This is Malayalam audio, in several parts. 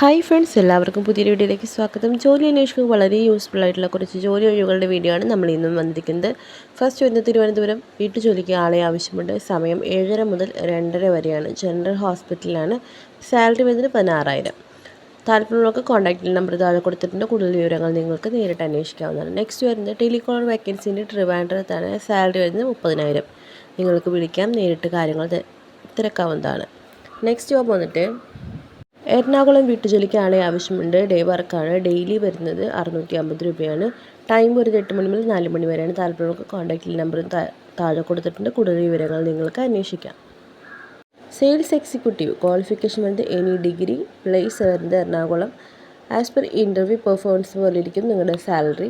ഹായ് ഫ്രണ്ട്സ് എല്ലാവർക്കും പുതിയ വീഡിയോയിലേക്ക് സ്വാഗതം. ജോലി അന്വേഷിക്കുക വളരെ യൂസ്ഫുൾ ആയിട്ടുള്ള കുറച്ച് ജോലി ഒഴിവുകളുടെ വീഡിയോ ആണ് നമ്മൾ ഇന്നും വന്നിരിക്കുന്നത്. ഫസ്റ്റ് വരുന്നത് തിരുവനന്തപുരം. വീട്ടുജോലിക്ക് ആളെ ആവശ്യമുണ്ട്. സമയം ഏഴര മുതൽ രണ്ടര വരെയാണ്. ജനറൽ ഹോസ്പിറ്റലിലാണ് സാലറി വരുന്നത് പതിനാറായിരം. താല്പര്യമുള്ളവർക്ക് കോൺടാക്റ്റ് നമ്പർ താഴെ കൊടുത്തിട്ടുണ്ട്. കൂടുതൽ വിവരങ്ങൾ നിങ്ങൾക്ക് നേരിട്ട് അന്വേഷിക്കാവുന്നതാണ്. നെക്സ്റ്റ് വരുന്നത് ടെലികോളർ വേക്കൻസിന്റെ ട്രിവാൻഡ്രത്താണ് സാലറി വരുന്നത് മുപ്പതിനായിരം. നിങ്ങൾക്ക് വിളിക്കാം. നേരിട്ട് കാര്യങ്ങൾ തിരക്കാവുന്നതാണ്. നെക്സ്റ്റ് ജോബ് വന്നിട്ട് എറണാകുളം വീട്ടുജോലിക്ക് ആളെ ആവശ്യമുണ്ട്. ഡേ വർക്കാണ്. ഡെയിലി വരുന്നത് അറുന്നൂറ്റി അമ്പത് രൂപയാണ്. ടൈം ഒരു എട്ട് മണി മുതൽ നാല് മണി വരെയാണ്. താല്പര്യമുള്ള കോൺടാക്റ്റ് നമ്പർ താഴെ കൊടുത്തിട്ടുണ്ട്. കൂടുതൽ വിവരങ്ങൾ നിങ്ങൾക്ക് അന്വേഷിക്കാം. സെയിൽസ് എക്സിക്യൂട്ടീവ് ക്വാളിഫിക്കേഷൻ വരുന്നത് എനി ഡിഗ്രി പ്ലേസ് വരുന്നത് Ernakulam. As per interview performance പോലെ ഇരിക്കും നിങ്ങളുടെ സാലറി.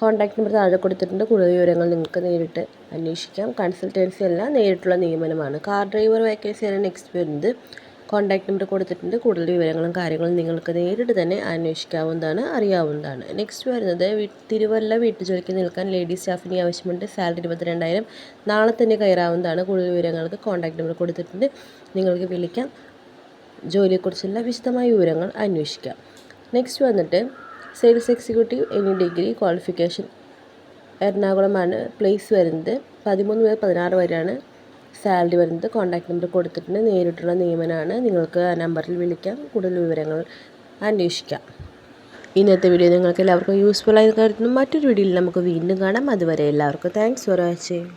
കോൺടാക്ട് നമ്പർ താഴെ കൊടുത്തിട്ടുണ്ട്. കൂടുതൽ വിവരങ്ങൾ നിങ്ങൾക്ക് നേരിട്ട് അന്വേഷിക്കാം. കൺസൾട്ടൻസി അല്ല നേരിട്ടുള്ള നിയമനമാണ്. കാർ ഡ്രൈവർ വേക്കൻസിയാണ് നെക്സ്റ്റ് വരുന്നത്. കോൺടാക്ട് നമ്പർ കൊടുത്തിട്ടുണ്ട്. കൂടുതൽ വിവരങ്ങളും കാര്യങ്ങളും നിങ്ങൾക്ക് നേരിട്ട് തന്നെ അന്വേഷിക്കാവുന്നതാണ് അറിയാവുന്നതാണ്. നെക്സ്റ്റ് വരുന്നത് തിരുവല്ല വീട്ടുജോലിക്ക് നിൽക്കാൻ ലേഡീസ് സ്റ്റാഫിന് ആവശ്യമുണ്ട്. സാലറി ഇരുപത്തിരണ്ടായിരം. നാളെ തന്നെ കയറാവുന്നതാണ്. കൂടുതൽ വിവരങ്ങൾക്ക് കോൺടാക്ട് നമ്പർ കൊടുത്തിട്ടുണ്ട്. നിങ്ങൾക്ക് വിളിക്കാം. ജോലിയെക്കുറിച്ചുള്ള വിശദമായ വിവരങ്ങൾ അന്വേഷിക്കാം. നെക്സ്റ്റ് വന്നിട്ട് sales executive any degree qualification എറണാകുളമാണ് place വരുന്നത്. പതിമൂന്ന് മുതൽ പതിനാറ് വരെയാണ് സാലറി വരുന്നത് കോൺടാക്ട് നമ്പർ കൊടുത്തിട്ടുണ്ട്. നേരിട്ടുള്ള നിയമനമാണ് നിങ്ങൾക്ക് ആ നമ്പറിൽ വിളിക്കാം. കൂടുതൽ വിവരങ്ങൾ അന്വേഷിക്കാം. ഇന്നത്തെ വീഡിയോ നിങ്ങൾക്ക് എല്ലാവർക്കും യൂസ്ഫുൾ ആയി കരുതുന്നു മറ്റൊരു വീഡിയോയിൽ നമുക്ക് വീണ്ടും കാണാം. അതുവരെ എല്ലാവർക്കും താങ്ക്സ് ഫോർ വാച്ചിങ്